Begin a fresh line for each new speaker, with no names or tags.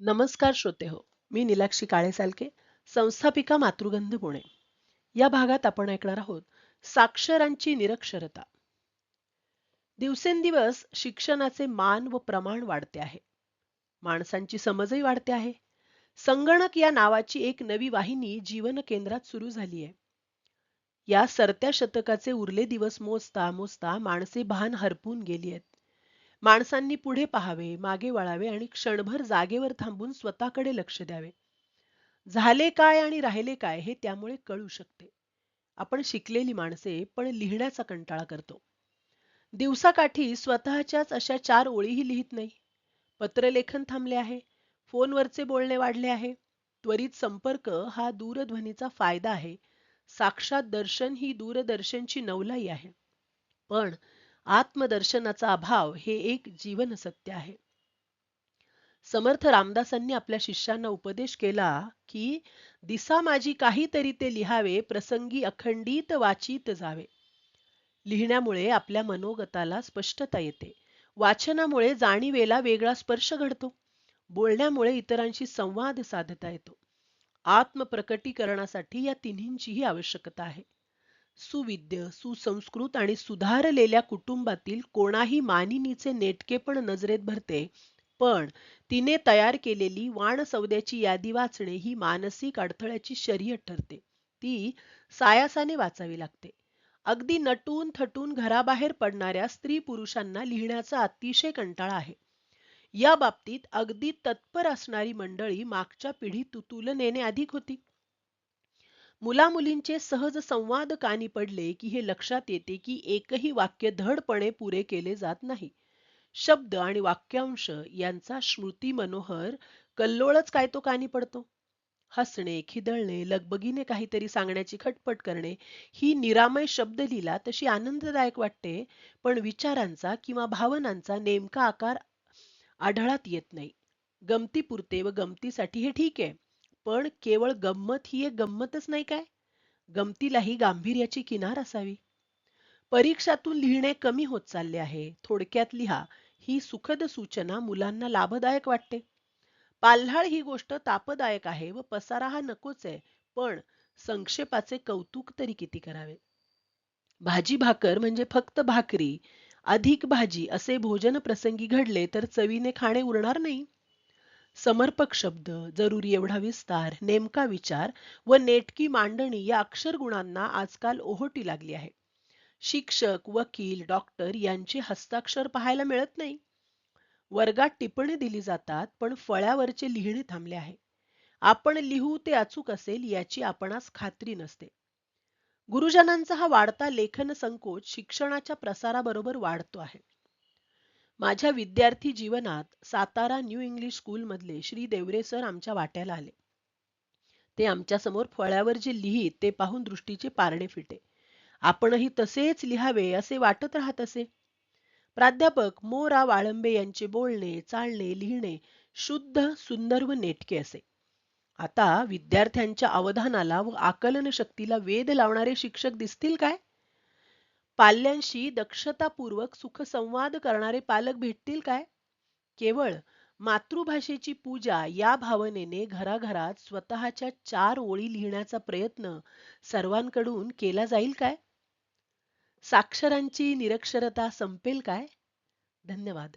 नमस्कार श्रोते हो मी निलाक्षी काळेसालके संस्थापिका मातृगंध पुणे. या भागात आपण ऐकणार आहोत साक्षरांची निरक्षरता. दिवसेंदिवस शिक्षणाचे मान व प्रमाण वाढते आहे. माणसांची समजही वाढते आहे. संगणक या नावाची एक नवी वाहिनी जीवन केंद्रात सुरू झाली आहे. या सरत्या शतकाचे उरले दिवस मोजता मोजता माणसे भान हरपून गेली आहेत. माणसांनी पुढे पाहावे मागे वळावे आणि क्षणभर जागेवर थांबून स्वतःकडे लक्ष द्यावे. झाले काय आणि राहिले काय हे त्यामुळे कळू शकते. आपण शिकलेली माणसे पण लिहिण्याचा कंटाळा करतो. दिवसाकाठी स्वतःच्याच अशा चार ओळीही लिहित नाही. पत्रलेखन थांबले आहे फोनवरचे बोलणे वाढले आहे त्वरित संपर्क हा दूरध्वनीचा फायदा आहे साक्षात दर्शन ही दूरदर्शनची नवलाई आहे. पण आत्मदर्शनाचा अभाव हे एक जीवन सत्य आहे. समर्थ रामदासांनी आपल्या शिष्यांना उपदेश केला की दिसा माझी काहीतरी ते लिहावे प्रसंगी अखंडित वाचित जावे. लिहिण्यामुळे आपल्या मनोगताला स्पष्टता येते. वाचनामुळे जाणीवेला वेगळा स्पर्श घडतो. बोलण्यामुळे इतरांशी संवाद साधता येतो. आत्मप्रकटीकरणासाठी या तिन्हींचीही आवश्यकता आहे. सुविद्य सुसंस्कृत आणि सुधारलेल्या कुटुंबातील कोणाही मानिनीचे नेटके पण नजरेत भरते. पण तिने तयार केलेली वाण सौद्याची यादी वाचणे ही मानसिक अडथळ्याची शर्यत ठरते. ती सायासाने वाचावी लागते. अगदी नटून थटून घराबाहेर पडणाऱ्या स्त्री पुरुषांना लिहिण्याचा अतिशय कंटाळा आहे. या बाबतीत अगदी तत्पर असणारी मंडळी मागच्या पिढीत तुलनेने अधिक होती. मुलामुलींचे सहज संवाद कानी पडले की हे लक्षात येते की एकही वाक्य धडपणे पुरे केले जात नाही. शब्द आणि वाक्यांश यांचा श्रुती मनोहर कल्लोळच काय तो कानी पडतो? हसणे खिदळणे लगबगीने काहीतरी सांगण्याची खटपट करणे ही निरामय शब्द लिहिला तशी आनंददायक वाटते पण विचारांचा किंवा भावनांचा नेमका आकार आढळात येत नाही. गमतीपुरते व गमतीसाठी हे ठीक आहे. पण केवळ गंमत ही एक गंमतच नाही काय? गमतीलाही गांभीर्याची किनार असावी. परीक्षातून लिहिणे कमी होत चालले आहे. थोडक्यात लिहा ही सुखद सूचना मुलांना लाभदायक वाटते. पाल्हाळ ही गोष्ट तापदायक आहे व पसारा हा नकोच आहे पण संक्षेपाचे कौतुक तरी किती करावे? भाजी भाकर म्हणजे फक्त भाकरी अधिक भाजी असे भोजन प्रसंगी घडले तर चवीने खाणे उरणार नाही. समर्पक शब्द जरुरी एवढा विस्तार नेमका विचार व नेटकी मांडणी या अक्षरगुणांना आजकाल ओहोटी लागली आहे. शिक्षक वकील डॉक्टर यांचे हस्ताक्षर पाहायला मिळत नाही. वर्गात टिप्पणी दिली जातात पण फळ्यावरचे लिहिणे थांबले आहे. आपण लिहू ते अचूक असेल याची आपणास खात्री नसते. गुरुजनांचा हा वाढता लेखन संकोच शिक्षणाच्या प्रसाराबरोबर वाढतो आहे. माझ्या विद्यार्थी जीवनात सातारा न्यू इंग्लिश स्कूलमधले श्री देवरे सर आमच्या वाट्याला आले. ते आमच्यासमोर फळ्यावर जे लिहित ते पाहून दृष्टीचे पारणे फिटे. आपणही तसेच लिहावे असे वाटत राहत असे. प्राध्यापक मोरा वाळंबे यांचे बोलणे चालणे लिहिणे शुद्ध सुंदर व नेटके असे. आता विद्यार्थ्यांच्या अवधानाला व आकलन शक्तीला वेध लावणारे शिक्षक दिसतील काय? पाल्यांशी दक्षतापूर्वक सुखसंवाद करणारे पालक भेटतील काय? केवळ मातृभाषेची पूजा या भावनेने घराघरात स्वतःच्या चार ओळी लिहिण्याचा प्रयत्न सर्वांकडून केला जाईल काय? साक्षरांची निरक्षरता संपेल काय? धन्यवाद.